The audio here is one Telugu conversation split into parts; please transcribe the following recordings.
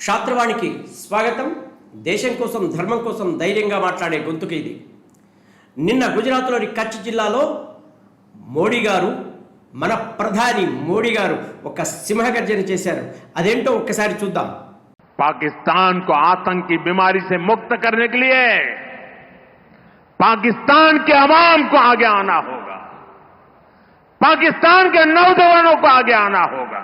క్షాత్రవాణికి స్వాగతం దేశం కోసం ధర్మం కోసం ధైర్యంగా మాట్లాడే గొంతుకు ఇది నిన్న గుజరాత్లోని కచ్ జిల్లాలో మోడీ గారు మన ప్రధాని మోడీ గారు ఒక సింహగర్జన చేశారు అదేంటో ఒక్కసారి చూద్దాం पाकिस्तान को आतंक की बीमारी से मुक्त करने के लिए पाकिस्तान के अवाम को आगे आना होगा पाकिस्तान के नौजवानों को आगे आना होगा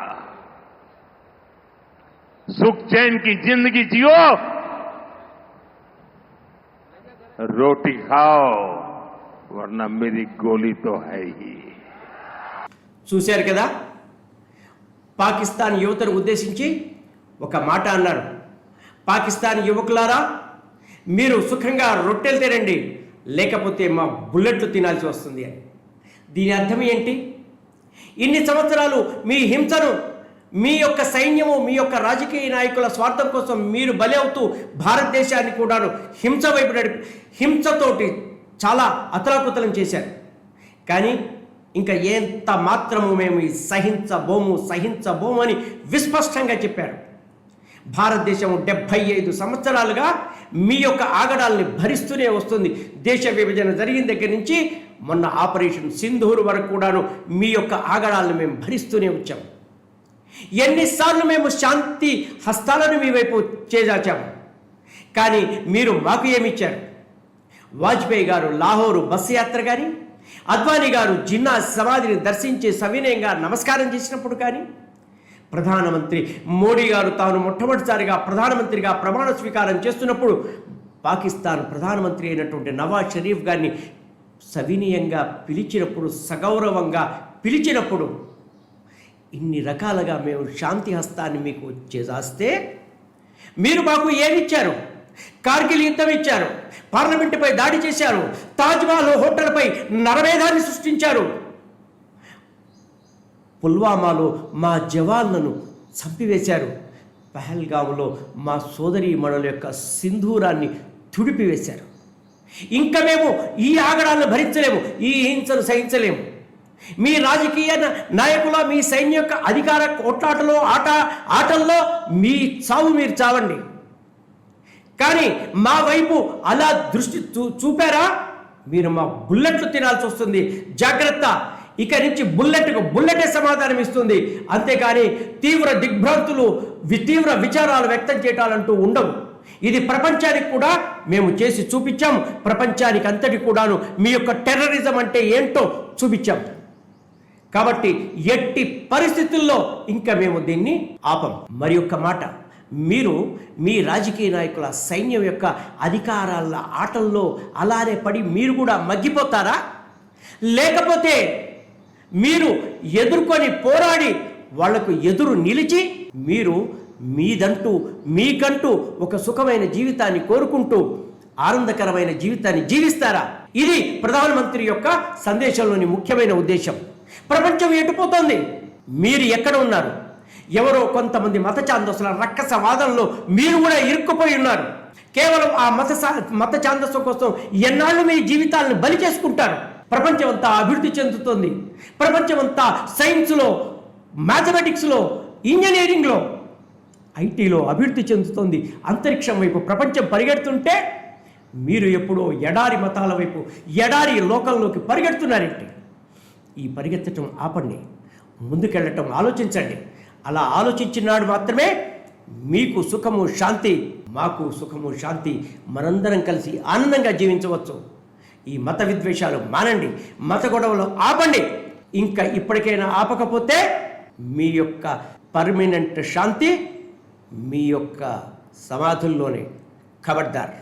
सुख चैन की जिंदगी जियो रोटी खाओ वरना मेरी गोली तो है ही చూశారు కదా పాకిస్తాన్ యువతను ఉద్దేశించి ఒక మాట అన్నారు పాకిస్తాన్ యువకులారా మీరు సుఖంగా రొట్టెలు తినండి లేకపోతే మా బుల్లెట్లు తినాల్సి వస్తుంది అని దీని అర్థం ఏంటి ఇన్ని సంవత్సరాలు మీ హింసను మీ యొక్క సైన్యము మీ యొక్క రాజకీయ నాయకుల స్వార్థం కోసం మీరు బలి అవుతూ భారతదేశాన్ని కూడాను హింస వైపు నడిపి హింసతోటి చాలా అతలాకుతలం చేశారు. కానీ ఇంకా ఎంత మాత్రము మేము ఈ సహించబోము సహించబోము అని విస్పష్టంగా చెప్పారు. భారతదేశం డెబ్భై ఐదు సంవత్సరాలుగా మీ యొక్క ఆగడాల్ని భరిస్తూనే వస్తుంది. దేశ విభజన జరిగిన దగ్గర నుంచి మొన్న ఆపరేషన్ సింధూరు వరకు కూడాను మీ యొక్క ఆగడాలను మేము భరిస్తూనే వచ్చాము. ఎన్నిసార్లు మేము శాంతి హస్తాలను మీ వైపు చేజాచాము కానీ మీరు మాకు ఏమిచ్చారు? వాజ్పేయి గారు లాహోరు బస్సు యాత్ర కానీ అద్వానీ గారు జిన్నా సమాధిని దర్శించి సవినయంగా నమస్కారం చేసినప్పుడు కానీ ప్రధానమంత్రి మోడీ గారు తాను మొట్టమొదటిసారిగా ప్రధానమంత్రిగా ప్రమాణ స్వీకారం చేస్తున్నప్పుడు పాకిస్తాన్ ప్రధానమంత్రి అయినటువంటి నవాజ్ షరీఫ్ గారిని సవినీయంగా పిలిచినప్పుడు సగౌరవంగా పిలిచినప్పుడు ఇన్ని రకాలుగా మేము శాంతి హస్తాన్ని మీకు చేజాస్తే మీరు మాకు ఏమిచ్చారు? కార్గిల్ యుద్ధం ఇచ్చారు పార్లమెంటుపై దాడి చేశారు తాజ్మహల్ హోటల్పై నరమేధాన్ని సృష్టించారు. పుల్వామాలో మా జవాన్లను చంపివేశారు. పహల్గాములో మా సోదరీమణుల యొక్క సింధూరాన్ని తుడిపివేశారు. ఇంకా మేము ఈ ఆగడాలను భరించలేము ఈ హింసను సహించలేము. మీ రాజకీయ నాయకుల మీ సైన్య యొక్క అధికార కొట్లాటలో ఆట ఆటల్లో మీ చావు మీరు చావండి. కానీ మా వైపు అలా దృష్టి చూ చూపారా? మీరు మా బుల్లెట్లు తినాల్సి వస్తుంది. జాగ్రత్త. ఇక నుంచి బుల్లెట్కు బుల్లెటే సమాధానం ఇస్తుంది. అంతేకాని తీవ్ర దిగ్భ్రాంతులు తీవ్ర విచారాలు వ్యక్తం చేయటాలంటూ ఉండవు. ఇది ప్రపంచానికి కూడా మేము చేసి చూపించాం. ప్రపంచానికి అంతటి కూడాను మీ యొక్క టెర్రరిజం అంటే ఏంటో చూపించాం. కాబట్టి ఎట్టి పరిస్థితుల్లో ఇంకా మేము దీన్ని ఆపం. మరి ఒక్క మాట మీరు మీ రాజకీయ నాయకుల సైన్యం యొక్క అధికారాల ఆటల్లో అలానే పడి మీరు కూడా మగ్గిపోతారా? లేకపోతే మీరు ఎదుర్కొని పోరాడి వాళ్ళకు ఎదురు నిలిచి మీరు మీదంటూ మీకంటూ ఒక సుఖమైన జీవితాన్ని కోరుకుంటూ ఆనందకరమైన జీవితాన్ని జీవిస్తారా? ఇది ప్రధానమంత్రి యొక్క సందేశంలోని ముఖ్యమైన ఉద్దేశం. ప్రపంచం ఎటుపోతోంది? మీరు ఎక్కడ ఉన్నారు? ఎవరో కొంతమంది మత ఛాందసుల రక్కస వాదనలో మీరు కూడా ఇరుక్కుపోయి ఉన్నారు. కేవలం ఆ మత మత ఛాందస్సు కోసం ఎన్నాళ్ళు మీ జీవితాలను బలి చేసుకుంటారు? ప్రపంచమంతా అభివృద్ధి చెందుతుంది. ప్రపంచం అంతా సైన్స్లో మ్యాథమెటిక్స్లో ఇంజనీరింగ్లో ఐటీలో అభివృద్ధి చెందుతుంది. అంతరిక్షం వైపు ప్రపంచం పరిగెడుతుంటే మీరు ఎప్పుడో ఎడారి మతాల వైపు ఎడారి లోకంలోకి పరిగెడుతున్నారేంటి? ఈ పరిగెత్తటం ఆపండి. ముందుకెళ్ళటం ఆలోచించండి. అలా ఆలోచించినాడు మాత్రమే మీకు సుఖము శాంతి మాకు సుఖము శాంతి మనందరం కలిసి ఆనందంగా జీవించవచ్చు. ఈ మత విద్వేషాలు మానండి. మత గొడవలు ఆపండి. ఇంకా ఇప్పటికైనా ఆపకపోతే మీ యొక్క పర్మనెంట్ శాంతి మీ యొక్క సమాధుల్లోనే ఖబర్దార్